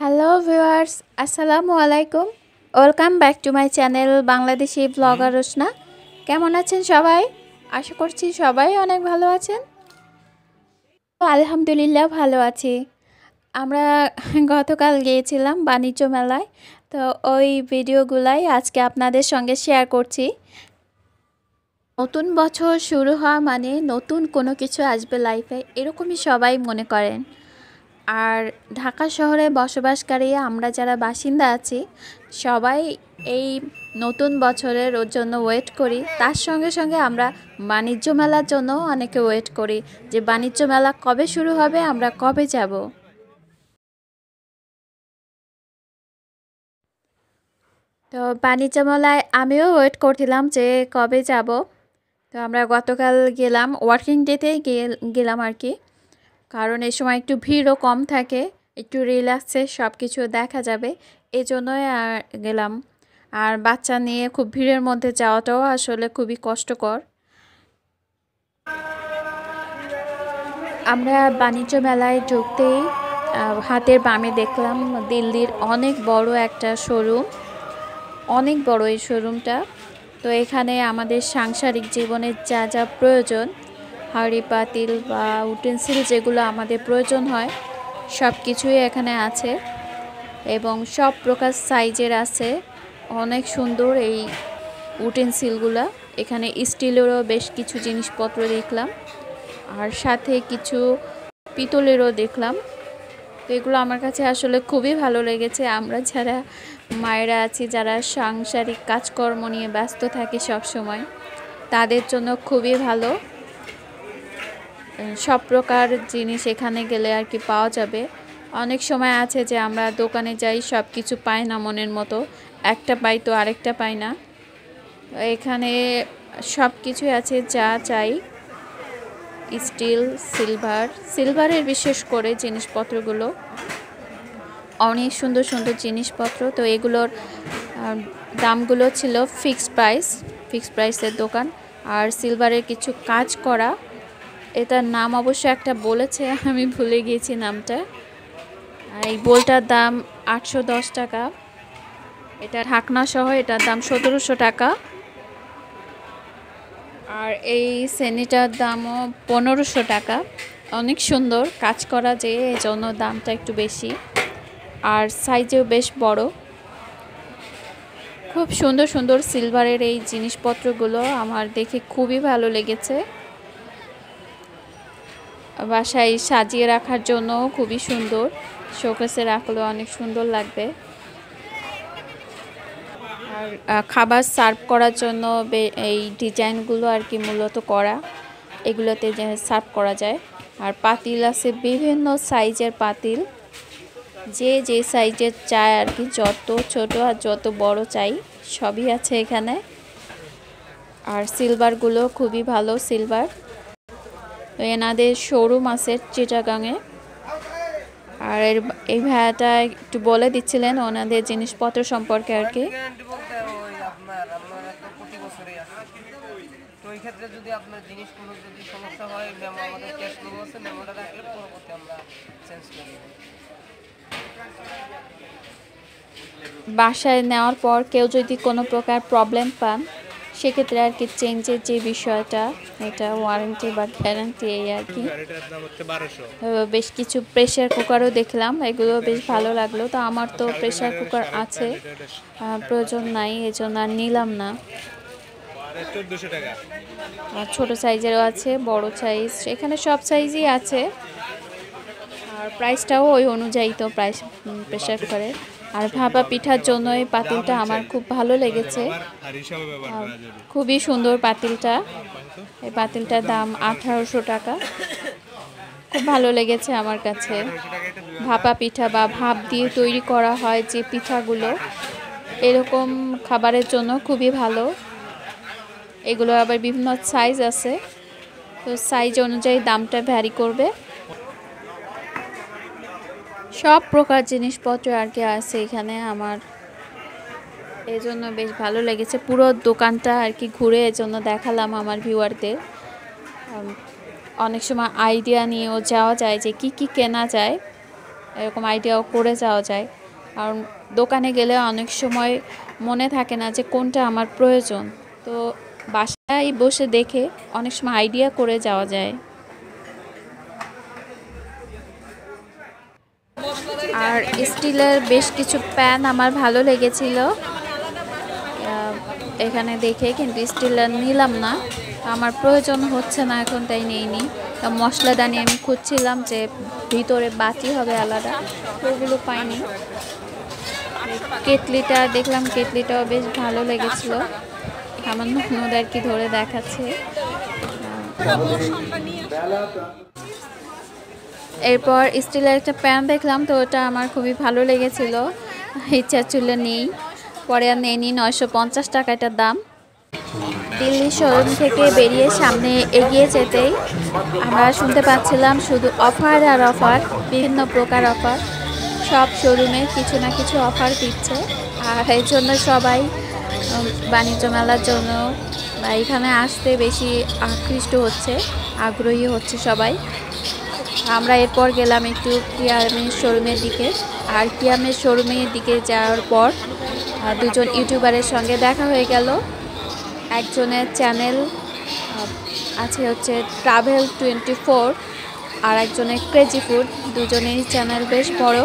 Hello viewers আসসালামু আলাইকুম welcome back to my channel Bangladeshi blogger Roshna কেমন আছেন সবাই আশা করছি সবাই অনেক ভালো আছেন আলহামদুলিল্লাহ ভালো আছি আমরা গতকাল গিয়েছিলাম বাণিজ্য মেলায় তো ওই ভিডিওগুলাই আজকে আপনাদের সঙ্গে শেয়ার করছি নতুন বছর শুরু হওয়া মানে নতুন কোনো কিছু আসবে লাইফে এরকমই সবাই মনে করেন আর ঢাকা শহরে বসবাসকারী আমরা যারা বাসিন্দা আছি, সবাই এই নতুন বছরের ওর জন্য ওয়েট করি। তার সঙ্গে সঙ্গে আমরা বাণিজ্য মেলার জন্য অনেকে ওয়েট করি যে বাণিজ্য মেলা কবে শুরু হবে, আমরা কবে যাব। তো বাণিজ্য মেলায় আমিও ওয়েট করছিলাম যে কবে যাব। তো আমরা গতকাল গেলাম ওয়ার্কিং ডেতেই গেলাম আর কি। কারণ এই সময় একটু ভিড়ও কম থাকে, একটু রিল্যাক্সে সব কিছু দেখা যাবে এই জন্যই আর গেলাম। আর বাচ্চা নিয়ে খুব ভিড়ের মধ্যে যাওয়াটাও আসলে খুবই কষ্টকর। আমরা বাণিজ্য মেলায় ঢুকতেই হাতের বামে দেখলাম দিল্লির অনেক বড় একটা শোরুম অনেক বড় এই শোরুমটা তো এখানে আমাদের সাংসারিক জীবনের যা যা প্রয়োজন হাঁড়ি, পাতিল বা উটেন্সিল যেগুলো আমাদের প্রয়োজন হয় সব কিছুই এখানে আছে এবং সব প্রকার সাইজের আছে। অনেক সুন্দর এই উটেন্সিলগুলো এখানে স্টিলেরও বেশ কিছু জিনিসপত্র দেখলাম। আর সাথে কিছু পিতলেরও দেখলাম। তো এগুলো আমার কাছে আসলে খুবই ভালো লেগেছে। আমরা যারা মায়েরা আছি, যারা সাংসারিক কাজকর্ম নিয়ে ব্যস্ত থাকি সব সময় তাদের জন্য খুবই ভালো। সব প্রকার জিনিস এখানে গেলে আর কি পাওয়া যাবে। অনেক সময় আছে যে আমরা দোকানে যাই সব কিছু পাই না মনের মতো। একটা পাই তো আরেকটা পাই না। এখানে সব কিছুই আছে যা চাই। স্টিল, সিলভার, সিলভারের বিশেষ করে জিনিসপত্রগুলো। অনেক সুন্দর সুন্দর জিনিসপত্র। তো এগুলোর দামগুলো ছিল ফিক্সড প্রাইস ফিক্সড প্রাইসের দোকান। আর সিলভারের কিছু কাজ করা এটার নাম অবশ্য একটা বলেছে, আমি ভুলে গিয়েছি নামটা। আর এই বোলটার দাম আটশো দশ টাকা। এটা ঢাকনা সহ এটার দাম সতেরোশো টাকা। আর এই শ্রেণীটার দামও পনেরোশো টাকা। অনেক সুন্দর কাজ করা যে জন্য দামটা একটু বেশি। আর সাইজেও বেশ বড়। খুব সুন্দর সুন্দর সিলভারের এই জিনিসপত্রগুলো আমার দেখে খুবই ভালো লেগেছে। বাসায় সাজিয়ে রাখার জন্য খুবই সুন্দর। শোকেসে রাখলেও অনেক সুন্দর লাগবে। আর খাবার সার্ভ করার জন্য এই ডিজাইনগুলো আর কি মূলত করা। এগুলোতে সার্ভ করা যায়। আর পাতিল আছে, বিভিন্ন সাইজের পাতিল। যে যে সাইজের চায় আর কি, যত ছোট আর যত বড় চাই, সবই আছে এখানে। আর সিলভারগুলো খুবই ভালো সিলভার এনাদের শোরুম আছে চিটাগাংয়ে আর এর এই ভাইয়াটা একটু বলে দিচ্ছিলেন ওনাদের জিনিসপত্র সম্পর্কে আর কি। তো এই ক্ষেত্রে যদি আপনার জিনিস কোনো যদি সমস্যা হয় মেমো আমাদের ক্যাশ মেমো আছে মেমোটা রাখলে পরবর্তী আমরা চেঞ্জ করে বাসায় নেওয়ার পর কেউ যদি কোনো প্রকার প্রবলেম পান সেক্ষেত্রে আর কি চেঞ্জের যে বিষয়টা, এটা ওয়ারেন্টি বা গ্যারান্টি এই আর কি। বেশ কিছু প্রেশার কুকারও দেখলাম, এগুলো বেশ ভালো লাগল। তো আমার তো প্রেশার কুকার আছে প্রয়োজন নাই এই জন্য আর নিলাম না। ছোটো সাইজেরও আছে, বড় সাইজ এখানে সব সাইজই আছে। আর প্রাইসটাও ওই অনুযায়ী তো প্রাইস প্রেশার কুকারের আর ভাপা পিঠার জন্য এই পাতিলটা আমার খুব ভালো লেগেছে। খুবই সুন্দর পাতিলটা। এই পাতিলটার দাম আঠারোশো টাকা। খুব ভালো লেগেছে আমার কাছে। ভাপা পিঠা বা ভাপ দিয়ে তৈরি করা হয় যে পিঠাগুলো, এরকম খাবারের জন্য খুবই ভালো। এগুলো আবার বিভিন্ন সাইজ আছে। তো সাইজ অনুযায়ী দামটা ভ্যারি করবে। সব প্রকার জিনিসপত্র আর কি আছে এখানে আমার। এই জন্য বেশ ভালো লেগেছে। পুরো দোকানটা আর কি ঘুরে এজন্য দেখালাম আমার ভিউয়ারদের অনেক সময় আইডিয়া নিয়েও যাওয়া যায় যে কি কি কেনা যায়, এরকম আইডিয়াও করে যাওয়া যায়। কারণ দোকানে গেলে অনেক সময় মনে থাকে না যে কোনটা আমার প্রয়োজন। তো বাসায় বসে দেখে অনেক সময় আইডিয়া করে যাওয়া যায়। আর স্টিলের বেশ কিছু প্যান আমার ভালো লেগেছিল। এখানে দেখে কিন্তু স্টিলের নিলাম না। আমার প্রয়োজন হচ্ছে না এখন, তাই নিইনি। তা মশলাদানি আমি খুঁজছিলাম যে ভিতরে বাটি হবে আলাদা, ওগুলো পাইনি। কেটলিটা দেখলাম, কেটলিটাও বেশ ভালো লেগেছিল। আমার ননদ আর কি ধরে দেখাচ্ছে। এরপর স্টিলের একটা প্যান দেখলাম, তো ওটা আমার খুবই ভালো লেগেছিল। ইচ্ছা ছিল নেই, পরে আর নেই নয়শো পঞ্চাশ টাকা এটার দাম। দিল্লি শোরুম থেকে বেরিয়ে সামনে এগিয়ে যেতেই আমরা শুনতে পাচ্ছিলাম শুধু অফার আর অফার, বিভিন্ন প্রকার অফার। সব শোরুমে কিছু না কিছু অফার দিচ্ছে, আর এই জন্য সবাই বাণিজ্য মেলার জন্য বা এখানে আসতে বেশি আকৃষ্ট হচ্ছে, আগ্রহী হচ্ছে সবাই। আমরা এরপর গেলাম একটু কিয়ামের শোরুমের দিকে। আর কিয়ামের শোরুমের দিকে যাওয়ার পর দুজন ইউটিউবারের সঙ্গে দেখা হয়ে গেল। একজনের চ্যানেল আছে হচ্ছে ট্রাভেল টোয়েন্টি ফোর আর একজনের ক্রেজি ফুড দুজনেরই চ্যানেল বেশ বড়।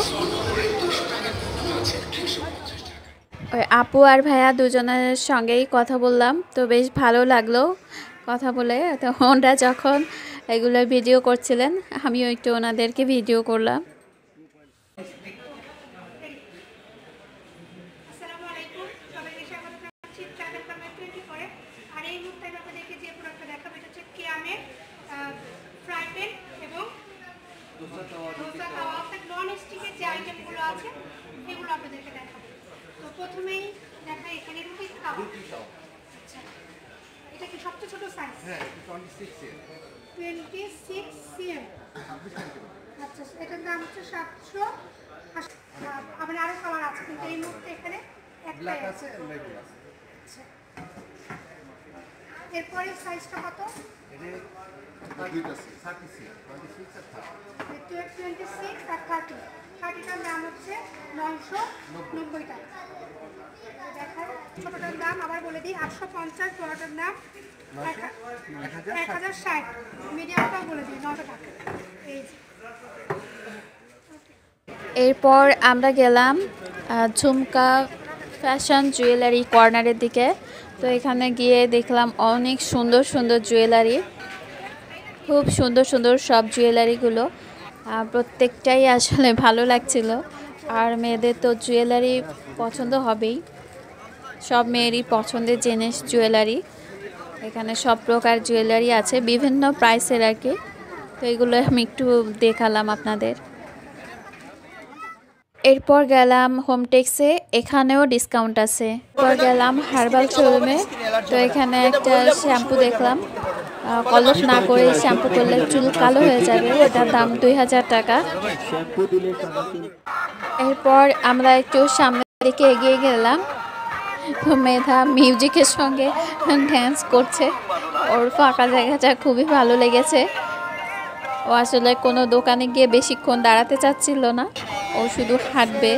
ওই আপু আর ভাইয়া দুজনের সঙ্গেই কথা বললাম, তো বেশ ভালো লাগল কথা বলে। তো ওনারা যখন এগুলো ভিডিও করছিলেন আমিও একটু ওনাদেরকে ভিডিও করলাম। আসসালামু আলাইকুম সবাইকে স্বাগত জানাচ্ছি ট্রাভেল কর্নার টোয়েন্টি ফোরে আর এই মুহূর্তে আমি আপনাদেরকে যে প্রোডাক্টটা দেখাবো এটা হচ্ছে কেয়ামের ফ্রাই প্যান এবং ধোসা তাওয়া অর্থাৎ নন স্টিকের যে আইটেমগুলো আছে এগুলো আপনাদেরকে দেখাবো। তো প্রথমেই দেখাই এখানে রুটি তাওয়া আচ্ছা এটা কি সবচেয়ে ছোট সাইজ হ্যাঁ twenty six twenty six CM. আচ্ছা এটার দাম হচ্ছে সাতশো আবার আরও কালার আছে কিন্তু এই মুহূর্তে এখানে একটাই আছে আচ্ছা। এরপরে সাইজটা কত? টোয়েন্টি সিক্স আর থার্টি থার্টিটার দাম হচ্ছে নয়শো নব্বই টাকা দেখায় ছোটোটার দাম আবার বলে দিই আটশো পঞ্চাশ বড়টার দাম এক- এক হাজার ষাট। মিডিয়ামটাও বলে দিই নশো টাকা। এই এরপর আমরা গেলাম ঝুমকা ফ্যাশন জুয়েলারি কর্নারের দিকে। তো এখানে গিয়ে দেখলাম অনেক সুন্দর সুন্দর জুয়েলারি খুব সুন্দর সুন্দর সব জুয়েলারিগুলো। প্রত্যেকটাই আসলে ভালো লাগছিল। আর মেয়েদের তো জুয়েলারি পছন্দ হবেই। সব মেয়েরই পছন্দের জিনিস জুয়েলারি। এখানে সব প্রকার জুয়েলারি আছে, বিভিন্ন প্রাইসের আর কি। তো এগুলো আমি একটু দেখালাম আপনাদের। এরপর গেলাম হোমটেক্সে এখানেও ডিসকাউন্ট আছে। এরপর গেলাম হার্বাল শোরুমে, তো এখানে একটা শ্যাম্পু দেখলাম। কলস না করে শ্যাম্পু করলে চুল কালো হয়ে যাবে, এটার দাম দুই হাজার টাকা। এরপর আমরা একটু সামনের দিকে এগিয়ে গেলাম। মেধা মিউজিকের সঙ্গে ড্যান্স করছে। ওর ফাঁকা জায়গাটা খুবই ভালো লেগেছে। ও আসলে কোনো দোকানে গিয়ে বেশিক্ষণ দাঁড়াতে চাচ্ছিল না। ও শুধু হাঁটবে।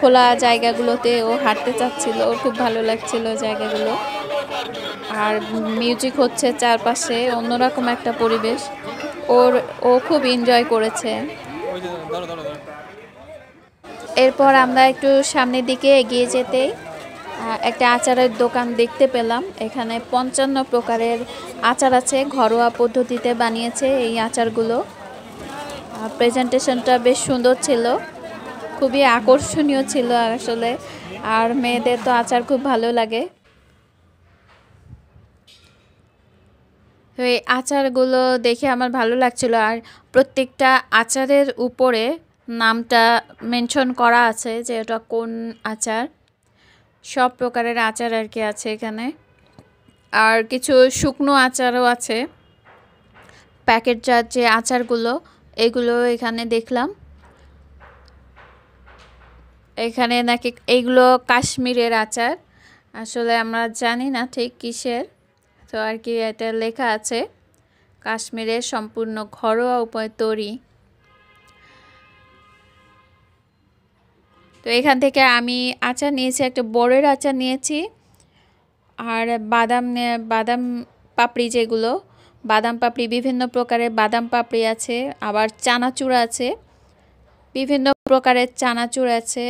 খোলা জায়গাগুলোতে ও হাঁটতে চাচ্ছিল। ওর খুব ভালো লাগছিল জায়গাগুলো। আর মিউজিক হচ্ছে চারপাশে অন্যরকম একটা পরিবেশ। ওর, ও খুব এনজয় করেছে। এরপর আমরা একটু সামনের দিকে এগিয়ে যেতেই একটা আচারের দোকান দেখতে পেলাম। এখানে পঞ্চান্ন প্রকারের আচার আছে, ঘরোয়া পদ্ধতিতে বানিয়েছে এই আচারগুলো। প্রেজেন্টেশনটা বেশ সুন্দর ছিল, খুবই আকর্ষণীয় ছিল আসলে, আর মেয়েদের তো আচার খুব ভালো লাগে। এই আচারগুলো দেখে আমার ভালো লাগছিল, আর প্রত্যেকটা আচারের উপরে নামটা মেনশন করা আছে যে এটা কোন আচার। সব প্রকারের আচার আর কি আছে এখানে। আর কিছু শুকনো আচারও আছে। প্যাকেটজাত যে আচারগুলো, এগুলো এখানে দেখলাম। এখানে নাকি এইগুলো কাশ্মীরের আচার। আসলে আমরা জানি না ঠিক কিসের। তো আর কি এটা লেখা আছে, কাশ্মীরের সম্পূর্ণ ঘরোয়া উপায় তৈরি। তো এখান থেকে আমি আচার নিয়েছি, একটা বড়ের আচার নিয়েছি আর বাদাম বাদাম পাপড়ি যেগুলো, বাদাম পাপড়ি বিভিন্ন প্রকারের বাদাম পাপড়ি আছে, আবার চানাচুর আছে, বিভিন্ন প্রকারের চানাচুর আছে।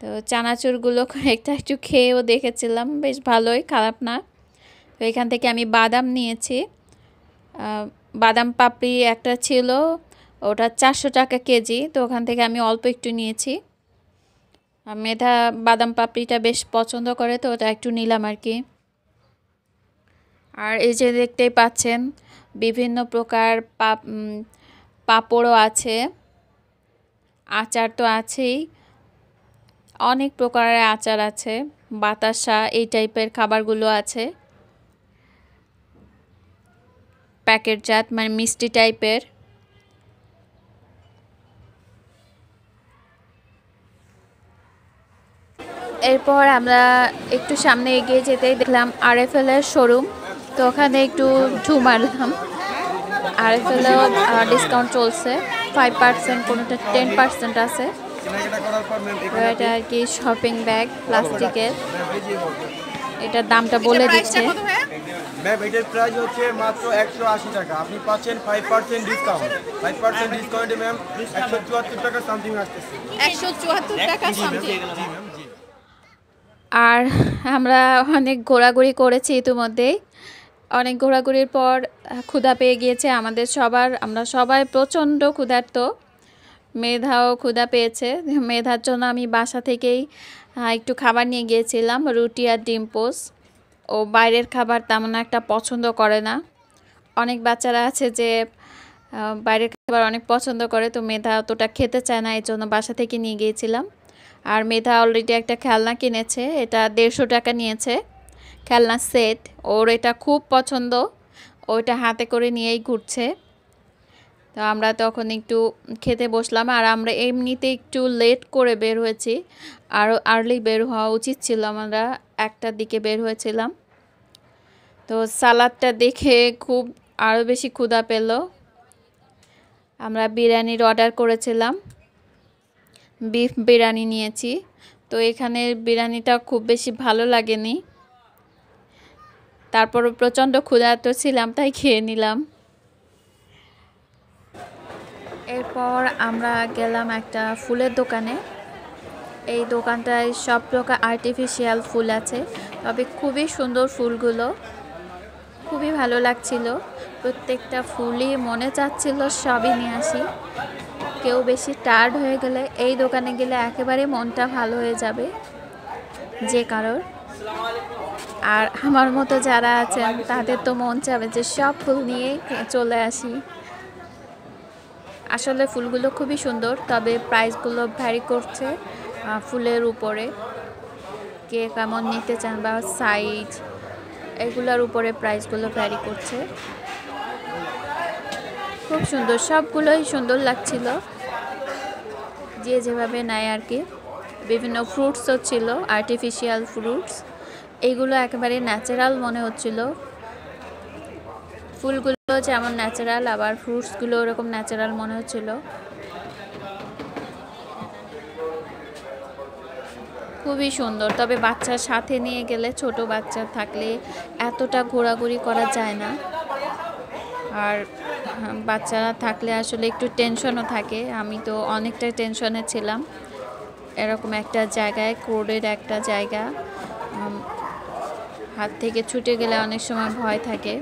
তো চানাচুরগুলো একটা একটু খেয়েও দেখেছিলাম, বেশ ভালোই, খারাপ না। তো এখান থেকে আমি বাদাম নিয়েছি। বাদাম পাপড়ি একটা ছিল, ওটা চারশো টাকা কেজি, তো ওখান থেকে আমি অল্প একটু নিয়েছি। মেধা বাদাম পাপড়িটা বেশ পছন্দ করে তো, ওটা একটু নিলাম আর কি। আর এই যে দেখতেই পাচ্ছেন, বিভিন্ন প্রকার পাপ পাঁপড়ও আছে, আচার তো আছেই, অনেক প্রকারের আচার আছে, বাতাসা, এই টাইপের খাবারগুলো আছে। প্যাকেটজাত মানে মিষ্টি টাইপের। এরপর আমরা একটু সামনে এগিয়ে যেতেই দেখলাম আরএফএল এর শোরুম তো ওখানে একটু ঢু মারলাম। আরএফএলও ডিসকাউন্ট চলছে। ফাইভ পার্সেন্ট কোনোটা টেন পার্সেন্ট আছে। এটা আর কি শপিং ব্যাগ প্লাস্টিকের এটার দামটা বলে দিচ্ছে। ম্যাম এটার প্রাইস হচ্ছে মাত্র একশো আশি টাকা। আপনি পাচ্ছেন five percent discount five percent ডিসকাউন্টে ম্যাম একশো চুয়াত্তর টাকা সামথিং আসতেছে। একশো চুয়াত্তর টাকা সামথিং আর আমরা অনেক ঘোরাঘুরি করেছি ইতিমধ্যেই। অনেক ঘোরাঘুরির পর ক্ষুধা পেয়ে গিয়েছে আমাদের সবার। আমরা সবাই প্রচণ্ড ক্ষুধার্ত। মেধাও ক্ষুধা পেয়েছে। মেধার জন্য আমি বাসা থেকেই একটু খাবার নিয়ে গিয়েছিলাম, রুটি আর ডিম পোস। ও বাইরের খাবার তেমন একটা পছন্দ করে না। অনেক বাচ্চারা আছে যে বাইরের খাবার অনেক পছন্দ করে, তো মেধা অতটা খেতে চায় না এই জন্য বাসা থেকে নিয়ে গিয়েছিলাম। আর মেধা অলরেডি একটা খেলনা কিনেছে, এটা দেড়শো টাকা নিয়েছে। খেলনা সেট ওর এটা খুব পছন্দ, ওইটা হাতে করে নিয়েই ঘুরছে। তো আমরা তখন একটু খেতে বসলাম, আর আমরা এমনিতে একটু লেট করে বের হয়েছি। আরও আর্লি বের হওয়া উচিত ছিল, আমরা একটার দিকে বের হয়েছিলাম। তো সালাদটা দেখে খুব আরও বেশি ক্ষুধা পেল। আমরা বিরিয়ানির অর্ডার করেছিলাম। বিফ বিরিয়ানি নিয়েছি। তো এখানে বিরিয়ানিটা খুব বেশি ভালো লাগেনি। তারপর প্রচণ্ড ক্ষুধার্ত ছিলাম, তাই খেয়ে নিলাম। এরপর আমরা গেলাম একটা ফুলের দোকানে। এই দোকানটায় সব প্রকার আর্টিফিশিয়াল ফুল আছে, তবে খুবই সুন্দর ফুলগুলো। খুবই ভালো লাগছিল। প্রত্যেকটা ফুলই মনে চাচ্ছিল সবই নিয়ে আসি। কেউ বেশি টায়ার্ড হয়ে গেলে এই দোকানে গেলে একেবারে মনটা ভালো হয়ে যাবে, যে কারোর। আর আমার মতো যারা আছেন, তাদের তো মন চাবে যে সব ফুল নিয়ে চলে আসি। আসলে ফুলগুলো খুবই সুন্দর, তবে প্রাইসগুলো ভ্যারি করছে ফুলের উপরে। কে কেমন নিতে চান বা সাইজ এগুলোর উপরে প্রাইসগুলো ভ্যারি করছে। খুব সুন্দর, সবগুলোই সুন্দর লাগছিল। যে যেভাবে নেয় আর কি, বিভিন্ন ফ্রুটসও ছিল আর্টিফিশিয়াল ফ্রুটস এইগুলো একেবারে ন্যাচারাল মনে হচ্ছিল। ফুলগুলো যেমন ন্যাচারাল আবার ফ্রুটসগুলো ওরকম ন্যাচারাল মনে হচ্ছিল। খুবই সুন্দর, তবে বাচ্চার সাথে নিয়ে গেলে, ছোট বাচ্চা থাকলে এতটা ঘোরাঘুরি করা যায় না। আর বাচ্চারা থাকলে আসলে একটু টেনশনও থাকে। আমি তো অনেকটা টেনশনে ছিলাম। এরকম একটা জায়গায় ক্রোডের একটা জায়গা। হাত থেকে ছুটে গেলে অনেক সময় ভয় থাকে।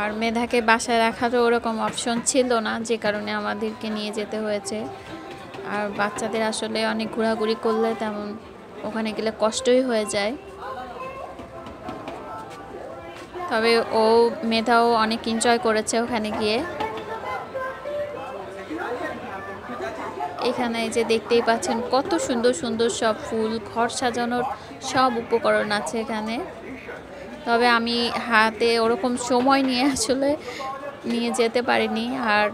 আর মেধাকে বাসায় রাখারও ওরকম অপশন ছিল না, যে কারণে আমাদেরকে নিয়ে যেতে হয়েছে। আর বাচ্চাদের আসলে অনেক ঘোরাঘুরি করলে তেমন ওখানে গেলে কষ্টই হয়ে যায়। তবে ও মেধাও অনেক এনজয় করেছে ওখানে গিয়ে। এখানে যে দেখতেই পাচ্ছেন কত সুন্দর সুন্দর সব ফুল, ঘর সাজানোর সব উপকরণ আছে এখানে। তবে আমি হাতে ওরকম সময় নিয়ে আসলে নিয়ে যেতে পারিনি। আর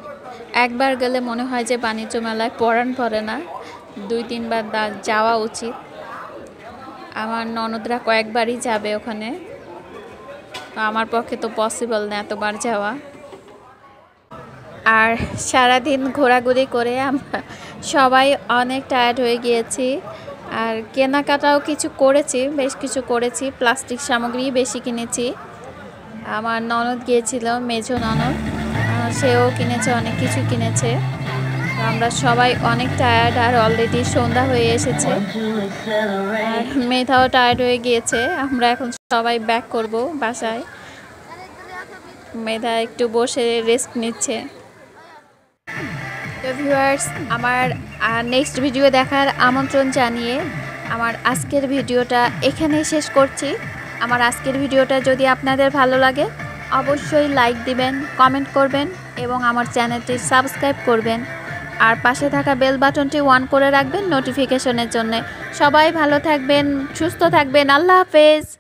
একবার গেলে মনে হয় যে বাণিজ্য মেলায় পড়ান পড়ে না। দুই, তিনবার যাওয়া উচিত। আমার ননদরা কয়েকবারই যাবে ওখানে। আমার পক্ষে তো পসিবল না এতবার যাওয়া। আর সারাদিন ঘোরাঘুরি করে আমরা সবাই অনেক টায়ার্ড হয়ে গিয়েছি। আর কেনাকাটাও কিছু করেছি, বেশ কিছু করেছি। প্লাস্টিক সামগ্রী বেশি কিনেছি। আমার ননদ গিয়েছিল মেজো ননদ। সেও কিনেছে, অনেক কিছু কিনেছে। আমরা সবাই অনেক টায়ার্ড আর অলরেডি সন্ধ্যা হয়ে এসেছে। আর মেধাও টায়ার্ড হয়ে গিয়েছে। আমরা এখন সবাই ব্যাক করব বাসায়। মেধা একটু বসে রেস্ট নিচ্ছে। তো ভিউয়ার্স আমার নেক্সট ভিডিও দেখার আমন্ত্রণ জানিয়ে আমার আজকের ভিডিওটা এখানেই শেষ করছি। আমার আজকের ভিডিওটা যদি আপনাদের ভালো লাগে, অবশ্যই লাইক দিবেন কমেন্ট করবেন এবং আমার চ্যানেলটি সাবস্ক্রাইব করবেন। আর পাশে থাকা বেল বাটনটি ওয়ান করে রাখবেন নোটিফিকেশনের জন্য। সবাই ভালো থাকবেন, সুস্থ থাকবেন। আল্লাহ হাফেজ।